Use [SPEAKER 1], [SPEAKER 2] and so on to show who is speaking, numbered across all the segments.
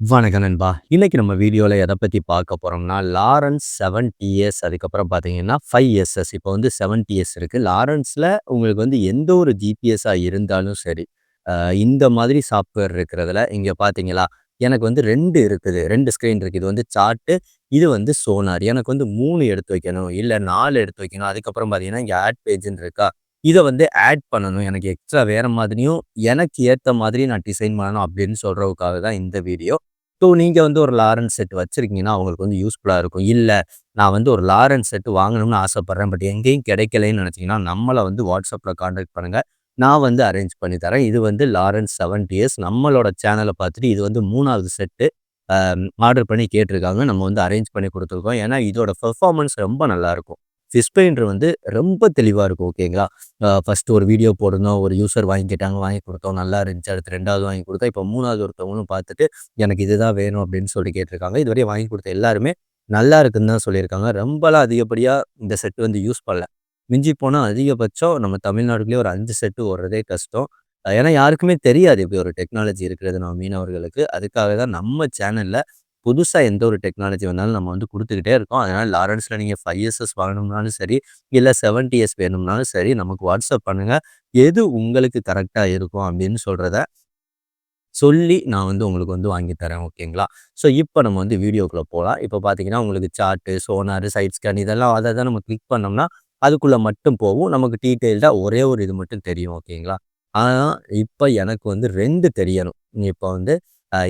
[SPEAKER 1] வணக்கம் நண்பா. இன்றைக்கி நம்ம வீடியோவில் எதை பற்றி பார்க்க போகிறோம்னா லாரன்ஸ் செவன் டிஎஸ் அதுக்கப்புறம் பார்த்தீங்கன்னா ஃபைவ் எஸ்எஸ். இப்போ வந்து செவன் டிஎஸ் இருக்குது லாரன்ஸில் உங்களுக்கு வந்து எந்த ஒரு ஜிபிஎஸ்ஸாக இருந்தாலும் சரி, இந்த மாதிரி சாஃப்ட்வேர் இருக்கிறதுல இங்கே பார்த்தீங்களா, எனக்கு வந்து ரெண்டு இருக்குது. ரெண்டு ஸ்க்ரீன் இருக்குது இது வந்து சார்ட்டு, இது வந்து சோனார். எனக்கு வந்து மூணு எடுத்து வைக்கணும், இல்லை நாலு எடுத்து வைக்கணும். அதுக்கப்புறம் பார்த்தீங்கன்னா, இங்கே ஆட் பேஜுன்னு இருக்கா, இதை வந்து ஆட் பண்ணணும். எனக்கு எக்ஸ்ட்ரா வேறு மாதிரியும், எனக்கு ஏற்ற மாதிரி நான் டிசைன் பண்ணணும் அப்படின்னு சொல்கிறதுக்காக தான் இந்த வீடியோ. ஸோ நீங்கள் வந்து ஒரு லாரன்ஸ் செட் வச்சுருக்கீங்கன்னா அவங்களுக்கு வந்து யூஸ்ஃபுல்லாக இருக்கும். இல்லை நான் வந்து ஒரு லாரன்ஸ் செட் வாங்கணும்னு ஆசைப்பட்றேன் பட் எங்கேயும் கிடைக்கலன்னு நினச்சிங்கன்னா நம்மளை வந்து வாட்ஸ்அப்பில் காண்டாக்ட் பண்ணுங்கள் நான் வந்து அரேஞ்ச் பண்ணி தரேன். இது வந்து லாரன்ஸ் செவன் டிஎஸ். நம்மளோட சேனலை பார்த்துட்டு இது வந்து மூணாவது செட்டு ஆர்டர் பண்ணி கேட்டிருக்காங்க. நம்ம வந்து அரேஞ்ச் பண்ணி கொடுத்துருக்கோம் ஏன்னா, இதோட பெர்ஃபார்மன்ஸ் ரொம்ப நல்லாயிருக்கும் ஃபிஷ் பெயிண்டர் வந்து ரொம்ப தெளிவாக இருக்கும். ஓகேங்களா? ஃபஸ்ட்டு ஒரு வீடியோ போடணும் ஒரு யூசர் வாங்கி கேட்டாங்க. வாங்கி கொடுத்தோம் நல்லா இருந்துச்சு. அடுத்து ரெண்டாவது வாங்கி கொடுத்தோம் இப்போ மூணாவது ஒருத்தவங்களும் பார்த்துட்டு, எனக்கு இதுதான் வேணும் அப்படின்னு சொல்லி கேட்டிருக்காங்க. இதுவரையும் வாங்கி கொடுத்த எல்லாருமே நல்லா இருக்குன்னு தான் சொல்லியிருக்காங்க. ரொம்பலாம் அதிகப்படியாக இந்த செட்டு வந்து யூஸ் பண்ணல. மிஞ்சி போனால் அதிகபட்சம் நம்ம தமிழ்நாட்டுக்குள்ளேயே ஒரு அஞ்சு செட்டு ஓடுறதே கஷ்டம். ஏன்னா, யாருக்குமே தெரியாது இப்படி ஒரு டெக்னாலஜி இருக்கிறது நம்ம மீனவர்களுக்கு. அதுக்காக தான் நம்ம சேனலில் புதுசாக எந்த ஒரு டெக்னாலஜி வந்தாலும் நம்ம வந்து கொடுத்துக்கிட்டே இருக்கோம். அதனால் லாரன்ஸில் நீங்கள் ஃபைவ் இயர்ஸஸ் வாங்கணும்னாலும் சரி, இல்லை 7 டிஎஸ் வேணும்னாலும் சரி, நமக்கு வாட்ஸ்அப் பண்ணுங்கள் எது உங்களுக்கு கரெக்டாக இருக்கும் அப்படின்னு சொல்கிறத சொல்லி நான் வந்து உங்களுக்கு வந்து வாங்கி தரேன். ஓகேங்களா? ஸோ இப்போ நம்ம வந்து வீடியோக்குள்ளே போகலாம் இப்போ பார்த்தீங்கன்னா, உங்களுக்கு சார்ட்டு, சோனார், சைட் ஸ்கேன் இதெல்லாம் அதை தான் நம்ம கிளிக் பண்ணோம்னா, அதுக்குள்ளே மட்டும் போகும். நமக்கு டீட்டெயில்டாக ஒரே ஒரு இது மட்டும் தெரியும். ஓகேங்களா? ஆனால் இப்போ எனக்கு வந்து ரெண்டு தெரியணும். இப்போ வந்து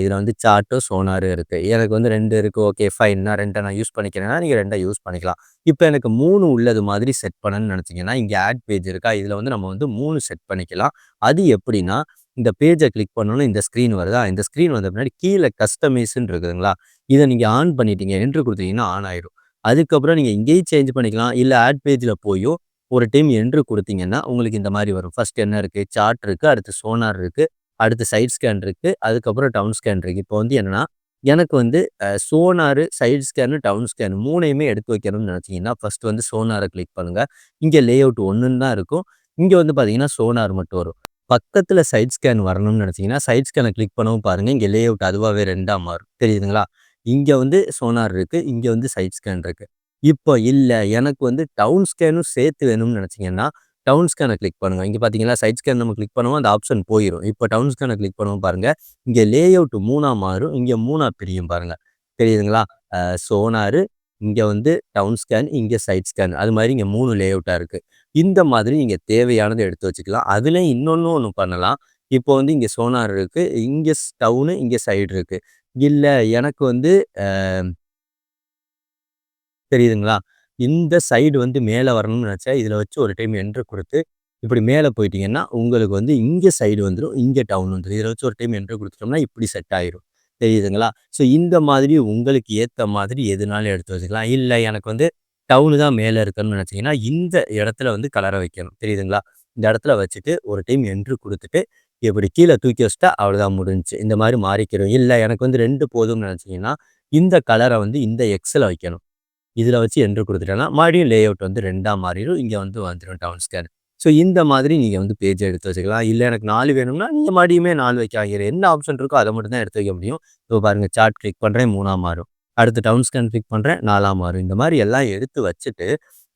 [SPEAKER 1] இதில் வந்து சார்ட்டும், சோனாரும் இருக்குது எனக்கு வந்து ரெண்டு இருக்குது ஓகே ஃபைன். நான் ரெண்டை நான் யூஸ் பண்ணிக்கிறேன்னா, நீங்கள் ரெண்டை யூஸ் பண்ணிக்கலாம். இப்போ எனக்கு மூணு உள்ளது மாதிரி செட் பண்ணணும்னு நினைச்சீங்கன்னா, இங்கே ஆட் பேஜ் இருக்கா, இதில் வந்து நம்ம வந்து மூணு செட் பண்ணிக்கலாம். அது எப்படின்னா, இந்த பேஜை கிளிக் பண்ணணும் இந்த ஸ்க்ரீன் வருதா, இந்த ஸ்க்ரீன் வந்த பின்னாடி கீழே கஸ்டமைஸ்ன்னு இருக்குதுங்களா, இதை நீங்கள் ஆன் பண்ணிட்டீங்க, என்ட்ரு கொடுத்தீங்கன்னா ஆன் ஆயிரும். அதுக்கப்புறம் நீங்கள் இங்கேயும் சேஞ்ச் பண்ணிக்கலாம். இல்லை ஆட் பேஜில் போயும் ஒரு டைம் என்ட்ரு கொடுத்தீங்கன்னா உங்களுக்கு இந்த மாதிரி வரும். ஃபர்ஸ்ட் என்ன இருக்குது சார்ட் இருக்குது அடுத்து சோனார் இருக்குது அடுத்து சைட் ஸ்கேன் இருக்குது அதுக்கப்புறம் டவுன் ஸ்கேன் இருக்குது இப்போ வந்து என்னென்னா எனக்கு வந்து sonar, side scan, down scan மூணையுமே எடுத்து வைக்கணும்னு நினச்சிங்கன்னா ஃபர்ஸ்ட் வந்து சோனாரை கிளிக் பண்ணுங்கள் இங்கே லே லேஅவுட் ஒன்றுன்னு தான் இருக்கும். இங்கே வந்து பார்த்தீங்கன்னா, சோனார் மட்டும் வரும். பக்கத்தில் சைட் ஸ்கேன் வரணும்னு நினச்சிங்கன்னா சைட் ஸ்கேனை கிளிக் பண்ணவும் பாருங்கள் இங்கே லே அவுட் அதுவாகவே ரெண்டாக மாறும். தெரியுதுங்களா? இங்கே வந்து சோனார் இருக்குது இங்கே வந்து சைட் ஸ்கேன் இருக்குது இப்போ இல்லை எனக்கு வந்து டவுன் ஸ்கேனும் சேர்த்து வேணும்னு நினச்சிங்கன்னா டவுன் ஸ்கேனை கிளிக் பண்ணுங்கள் இங்கே பார்த்தீங்களா, சைட் ஸ்கேன் நம்ம கிளிக் பண்ணுவோம். அந்த ஆப்ஷன் போயிடும் இப்போ டவுன் ஸ்கேனை கிளிக் பண்ணுவோம் பாருங்கள் இங்கே லே லேஅவுட் 3ஆ மாறும். இங்கே மூணாக பிரியும் பாருங்க. தெரியுதுங்களா? சோனார் சோனாரு, வந்து டவுன் ஸ்கேன், இங்கே சைட் ஸ்கேன். அது மாதிரி இங்கே மூணு லே அவுட்டாக இருக்கு. இந்த மாதிரி இங்கே தேவையானதை எடுத்து வச்சுக்கலாம். அதில் இன்னொன்று ஒன்று பண்ணலாம். இப்போ வந்து இங்கே சோனார் இருக்கு. இங்கே டவுனு, இங்கே சைடு இருக்குது இல்லை எனக்கு வந்து தெரியுதுங்களா? இந்த சைடு வந்து மேலே வரணும்னு நினச்சா இதில் வச்சு ஒரு டைம் என்ட்ரு கொடுத்து இப்படி மேலே போயிட்டீங்கன்னா, உங்களுக்கு வந்து இங்கே சைடு வந்துடும் இங்கே டவுன் வந்துரும். இதில் வச்சு ஒரு டைம் என்ட்ரு கொடுத்துட்டோம்னா இப்படி செட் ஆயிரும். தெரியுதுங்களா? ஸோ இந்த மாதிரி உங்களுக்கு ஏற்ற மாதிரி எதுனாலும் எடுத்து வச்சுக்கலாம். இல்லை எனக்கு வந்து டவுனு தான் மேலே இருக்கணும்னு நினச்சிங்கன்னா இந்த இடத்துல வந்து கலரை வைக்கணும். தெரியுதுங்களா? இந்த இடத்துல வச்சுட்டு ஒரு டைம் என்ட்ரு கொடுத்துட்டு இப்படி கீழே தூக்கி வச்சுட்டா அவ்வளோதான் முடிஞ்சுச்சு. இந்த மாதிரி மாறிக்கிறோம். இல்லை எனக்கு வந்து ரெண்டு போதும்னு நினச்சிங்கன்னா இந்த கலரை வந்து இந்த எக்ஸில் வைக்கணும். இதில் வச்சு என்ட்ரு கொடுத்துட்டேன்னா மறுபடியும் லேஅவுட் வந்து ரெண்டாக மாறிடும் இங்கே வந்து வந்துடும் டவுன் ஸ்கேன். ஸோ இந்த மாதிரி நீங்கள் வந்து பேஜை எடுத்து வச்சுக்கலாம். இல்லை எனக்கு நாலு வேணும்னா, நீங்கள் மறுபடியுமே 4 வைக்கலாம். இதுல என்ன ஆப்ஷன் இருக்கோ அதை மட்டும் தான் எடுத்து வைக்க முடியும். இப்போ பாருங்கள் சார்ட் கிளிக் பண்ணுறேன் மூணாக மாறும். அடுத்து டவுன் ஸ்கேன் கிளிக் பண்ணுறேன் நாலாக மாறும். இந்த மாதிரி எல்லாம் எடுத்து வச்சுட்டு,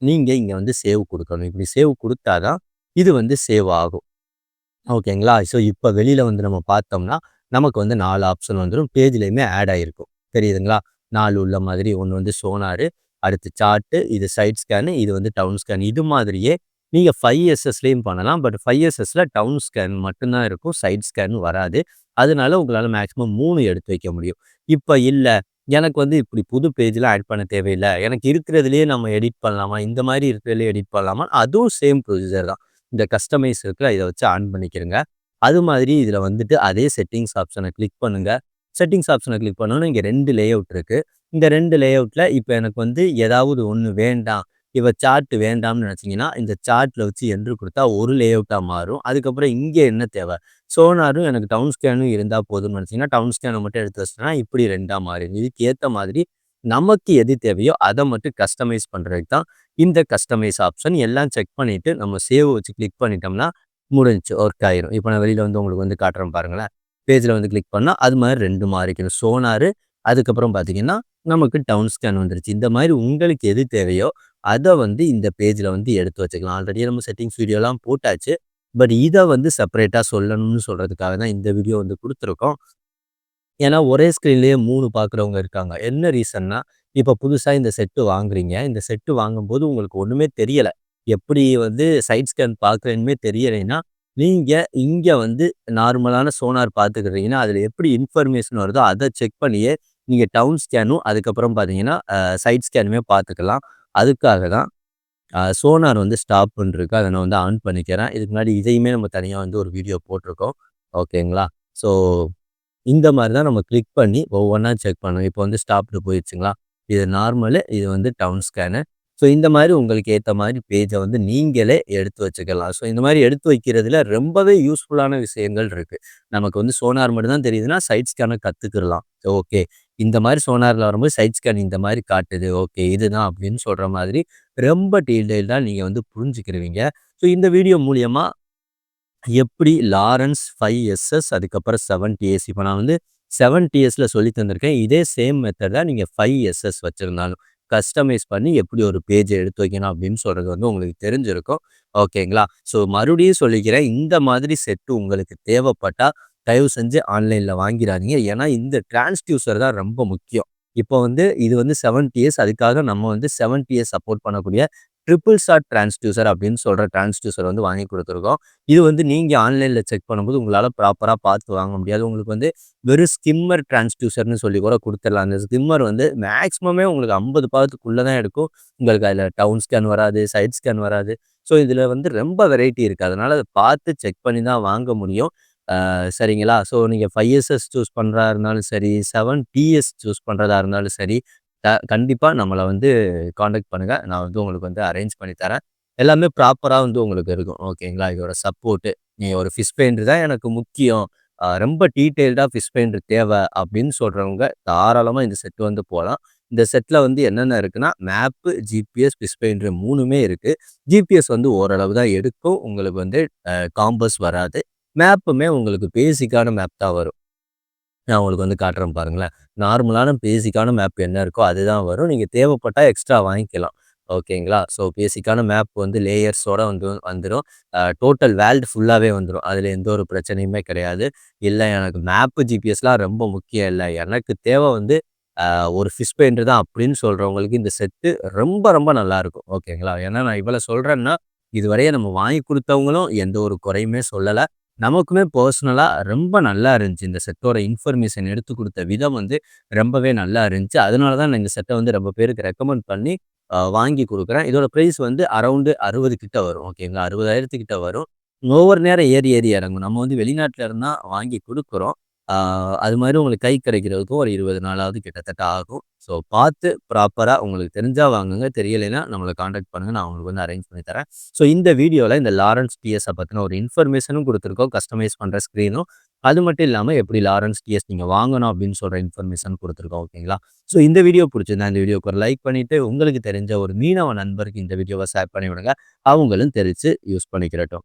[SPEAKER 1] நீங்கள் இங்கே வந்து சேவ் கொடுக்கணும் இப்படி சேவ் கொடுத்தா தான், இது வந்து சேவ் ஆகும். ஓகேங்களா? ஸோ இப்போ வெளியில் வந்து நம்ம பார்த்தோம்னா, நமக்கு வந்து நாலு ஆப்ஷன் வந்துடும் பேஜ்லேயுமே ஆட் ஆகிருக்கும் தெரியுதுங்களா? நாலு உள்ள மாதிரி ஒன்று வந்து சோனாரு, அடுத்து சார்ட்டு, இது சைட் ஸ்கேனு, இது வந்து டவுன் ஸ்கேன். இது மாதிரியே நீங்கள் ஃபைவ் எஸ்எஸ்லேயும் பண்ணலாம். பட் ஃபைவ் எஸ்எஸ்ல டவுன் ஸ்கேன் மட்டும்தான் இருக்கும். சைட் ஸ்கேன் வராது. அதனால உங்களால் மேக்ஸிமம் மூணு எடுத்து வைக்க முடியும். இப்போ இல்லை எனக்கு வந்து இப்படி புது பேஜ்லாம் ஆட் பண்ண தேவையில்ல. எனக்கு இருக்கிறதுலேயே நம்ம எடிட் பண்ணலாமா? இந்த மாதிரி இருக்கிறதுலயே எடிட் பண்ணலாமா? அதுவும் சேம் ப்ரொசீஜர் தான். இந்த கஸ்டமைஸ் இருக்குல்ல, இதை வச்சு ஆன் பண்ணிக்கிறங்க. அது மாதிரி இதில் வந்துட்டு அதே செட்டிங்ஸ் ஆப்ஷனை கிளிக் பண்ணுங்கள் செட்டிங்ஸ் ஆப்ஷனை கிளிக் பண்ணோனே இங்க 2 லேஅவுட் இருக்குது இந்த ரெண்டு லேஅவுட்டில் இப்போ எனக்கு வந்து ஏதாவது ஒன்று வேண்டாம். இப்போ சார்ட் வேண்டாம்னு நினச்சிங்கன்னா இந்த சார்ட்டில் வச்சு என்று கொடுத்தா ஒரு லேஅவுட்டாக மாறும். அதுக்கப்புறம் இங்கே என்ன தேவை சோனாரும் எனக்கு டவுன் ஸ்கேனும் இருந்தால் போதும்னு நினச்சிங்கன்னா டவுன் ஸ்கேனை மட்டும் எடுத்து வச்சுட்டேன்னா, இப்படி ரெண்டாக மாறிடும். இதுக்கு ஏற்ற மாதிரி நமக்கு எது தேவையோ அதை மட்டும் கஸ்டமைஸ் பண்ணுறதுக்கு தான் இந்த கஸ்டமைஸ் ஆப்ஷன். எல்லாம் செக் பண்ணிவிட்டு நம்ம சேவ் வச்சு கிளிக் பண்ணிட்டோம்னா, முடிஞ்சு ஒர்க் ஆயிரும். இப்போ நான் வெளியில் வந்து உங்களுக்கு வந்து காட்டுறேன் பாருங்களேன். பேஜில் வந்து கிளிக் பண்ணால் அது மாதிரி ரெண்டு மாறிக்கணும் சோனாரு அதுக்கப்புறம் பார்த்தீங்கன்னா நமக்கு டவுன் ஸ்கேன் வந்துருச்சு. இந்த மாதிரி உங்களுக்கு எது தேவையோ அதை வந்து இந்த பேஜில் வந்து எடுத்து வச்சுக்கலாம். ஆல்ரெடி நம்ம செட்டிங்ஸ் வீடியோலாம் போட்டாச்சு. பட் இதை வந்து செப்பரேட்டாக சொல்லணும்னு சொல்கிறதுக்காக தான் இந்த வீடியோ வந்து கொடுத்துருக்கோம். ஏன்னா ஒரே ஸ்க்ரீன்லேயே மூணு பார்க்குறவங்க இருக்காங்க. என்ன ரீசன்னா இப்போ புதுசாக இந்த செட்டு வாங்குறீங்க. இந்த செட்டு வாங்கும்போது உங்களுக்கு ஒன்றுமே தெரியலை. எப்படி வந்து சைட் ஸ்கேன் பார்க்குறேன்னுமே தெரியலைன்னா நீங்கள் இங்கே வந்து நார்மலான சோனார் பார்த்துக்கிறீங்கன்னா அதில் எப்படி இன்ஃபர்மேஷன் வருதோ அதை செக் பண்ணியே நீங்கள் டவுன் ஸ்கேனும் அதுக்கப்புறம் பார்த்தீங்கன்னா சைட் ஸ்கேனுமே பார்த்துக்கலாம் அதுக்காக தான் சோனார் வந்து ஸ்டாப் பண்ணிருக்கு அதை நான் வந்து ஆன் பண்ணிக்கிறேன். இதுக்கு முன்னாடி இதையுமே நம்ம தனியாக வந்து ஒரு வீடியோ போட்டிருக்கோம். ஓகேங்களா? ஸோ இந்த மாதிரி தான் நம்ம கிளிக் பண்ணி ஒவ்வொன்றா செக் பண்ணணும். இப்போ வந்து ஸ்டாப்டு போயிடுச்சுங்களா? இது நார்மலு இது வந்து டவுன் ஸ்கேனு. ஸோ இந்த மாதிரி உங்களுக்கு ஏற்ற மாதிரி பேஜை வந்து நீங்களே எடுத்து வச்சுக்கலாம். ஸோ இந்த மாதிரி எடுத்து வைக்கிறதுல ரொம்பவே யூஸ்ஃபுல்லான விஷயங்கள் இருக்குது நமக்கு வந்து சோனார் மட்டும் தான் தெரியுதுன்னா சைட் ஸ்கேனை கற்றுக்கிடலாம் ஓகே. இந்த மாதிரி சோனாரில் வரும்போது சைட் ஸ்கேன் இந்த மாதிரி காட்டுது. ஓகே இதுதான் அப்படின்னு சொல்கிற மாதிரி ரொம்ப டீட்டெயில்டாக நீங்கள் வந்து புரிஞ்சுக்கிருவீங்க. ஸோ இந்த வீடியோ மூலியமாக எப்படி லாரன்ஸ் ஃபைவ் எஸ்எஸ் அதுக்கப்புறம் செவன் டிஎஸ் இப்போ நான் வந்து செவன் டிஎஸில் சொல்லி தந்திருக்கேன். இதே சேம் மெத்தடாக நீங்கள் ஃபைவ் எஸ்எஸ் வச்சுருந்தாலும். கஸ்டமைஸ் பண்ணி எப்படி ஒரு பேஜை எடுத்து வைக்கணும் அப்படின்னு சொல்கிறது வந்து உங்களுக்கு தெரிஞ்சிருக்கும். ஓகேங்களா? ஸோ மறுபடியும் சொல்லிக்கிறேன். இந்த மாதிரி செட்டு உங்களுக்கு தேவைப்பட்டால் தயவு செஞ்சு ஆன்லைனில் வாங்கிறாதீங்க. ஏன்னா இந்த டிரான்ஸ்டியூசர் தான் ரொம்ப முக்கியம். இப்போ வந்து இது வந்து செவன் இயர்ஸ் அதுக்காக நம்ம வந்து செவன் இயர்ஸ் சப்போர்ட் பண்ணக்கூடிய ட்ரிபிள் ஷாட் டிரான்ஸ்டியூசர் அப்படின்னு சொல்கிற டிரான்ஸ்டியூசர் வந்து வாங்கி கொடுத்துருக்கோம். இது வந்து நீங்கள் ஆன்லைனில் செக் பண்ணும்போது உங்களால் ப்ராப்பராக பார்த்து வாங்க முடியாது. உங்களுக்கு வந்து வெறும் ஸ்கிம்மர் டிரான்ஸ்டியூசர்னு சொல்லி கூட கொடுத்துடலாம். அந்த ஸ்கிம்மர் வந்து மேக்ஸிமமே உங்களுக்கு ஐம்பது பாகத்துக்குள்ளே தான் எடுக்கும். உங்களுக்கு அதில் டவுன் ஸ்கேன் வராது சைட் ஸ்கேன் வராது. ஸோ இதில் வந்து ரொம்ப வெரைட்டி இருக்குது அதனால் அதை பார்த்து செக் பண்ணி தான் வாங்க முடியும். சரிங்களா? ஸோ நீங்கள் ஃபைவ் எஸ்எஸ் சூஸ் பண்ணுறதா இருந்தாலும் சரி செவன் டிஎஸ் சூஸ் பண்ணுறதா இருந்தாலும் சரி த கண்டிப்பாக நம்மளை வந்து காண்டாக்ட் பண்ணுங்கள் நான் வந்து உங்களுக்கு வந்து அரேஞ்ச் பண்ணி தரேன். எல்லாமே ப்ராப்பராக வந்து உங்களுக்கு இருக்கும். ஓகேங்களா? இதோட சப்போர்ட்டு நீ ஒரு ஃபிஷ் பெயிண்ட் தான் எனக்கு முக்கியம். ரொம்ப டீட்டெயில்டாக ஃபிஷ் பெயிண்ட் தேவை அப்படின்னு சொல்கிறவங்க தாராளமாக இந்த செட்டு வந்து போகலாம் இந்த செட்டில் வந்து என்னென்ன இருக்குன்னா மேப்பு ஜிபிஎஸ் ஃபிஷ் பெயிண்ட் மூணுமே இருக்குது ஜிபிஎஸ் வந்து ஓரளவு தான் எடுக்கும். உங்களுக்கு வந்து காம்பஸ் வராது. மேப்புமே உங்களுக்கு பேசிக்கான மேப் தான் வரும். நான் உங்களுக்கு வந்து காட்டுறேன் பாருங்களேன். நார்மலான பேசிக்கான மேப் என்ன இருக்கோ அதுதான் வரும். நீங்கள் தேவைப்பட்டால் எக்ஸ்ட்ரா வாங்கிக்கலாம். ஓகேங்களா? ஸோ பேசிக்கான மேப் வந்து லேயர்ஸோட வந்து வந்துடும் டோட்டல் வேல்டு ஃபுல்லாகவே வந்துடும் அதில் எந்த ஒரு பிரச்சனையுமே கிடையாது. இல்லை எனக்கு மேப்பு ஜிபிஎஸ்லாம் ரொம்ப முக்கியம் இல்லை. எனக்கு தேவை வந்து ஒரு ஃபிஷ் பெயிண்ட் தான் அப்படின்னு சொல்கிறவங்களுக்கு இந்த செட்டு ரொம்ப ரொம்ப நல்லாயிருக்கும். ஓகேங்களா? ஏன்னா நான் இவ்வளோ சொல்கிறேன்னா இதுவரையே நம்ம வாங்கி கொடுத்தவங்களும் எந்த ஒரு குறையுமே சொல்லலை. நமக்குமே பர்சனலாக ரொம்ப நல்லா இருந்துச்சு. இந்த செட்டோட இன்ஃபர்மேஷன் எடுத்து கொடுத்த விதம் வந்து ரொம்பவே நல்லா இருந்துச்சு. அதனால தான் நான் இந்த செட்டை வந்து ரொம்ப பேருக்கு ரெக்கமெண்ட் பண்ணி வாங்கி கொடுக்குறேன். இதோட ப்ரைஸ் வந்து அரௌண்டு அறுபது கிட்ட வரும். ஓகேங்களா அறுபதாயிரத்துக்கிட்ட வரும். ஒவ்வொரு நேரம் ஏறி ஏறி இறங்கும். நம்ம வந்து வெளிநாட்டில் இருந்தால் வாங்கி கொடுக்குறோம். அது மாதிரி உங்களுக்கு கை கிடைக்கிறதுக்கும் ஒரு இருபது நாளாவது கிட்டத்தட்ட ஆகும். ஸோ பார்த்து ப்ராப்பராக உங்களுக்கு தெரிஞ்சால் வாங்குங்க. தெரியலைன்னா நம்மளை காண்டாக்ட் பண்ணுங்கள் நான் உங்களுக்கு வந்து அரேஞ்ச் பண்ணி தரேன். ஸோ இந்த வீடியோவில் இந்த லாரன்ஸ் டிஎஸை பற்றின ஒரு இன்ஃபர்மேஷனும் கொடுத்துருக்கோம். கஸ்டமைஸ் பண்ணுற ஸ்க்ரீனும் அது மட்டும் இல்லாமல் எப்படி லாரன்ஸ் டிஎஸ் நீங்கள் வாங்கணும் அப்படின்னு சொல்கிற இன்ஃபர்மேஷன் கொடுத்துருக்கோம். ஓகேங்களா ஸோ இந்த வீடியோ பிடிச்சிருந்தா இந்த வீடியோக்கு ஒரு லைக் பண்ணிவிட்டு உங்களுக்கு தெரிஞ்ச ஒரு மீனவ நண்பருக்கு இந்த வீடியோவை ஷேர் பண்ணி விடுங்க அவங்களும் தெரித்து யூஸ் பண்ணிக்கிறட்டும்.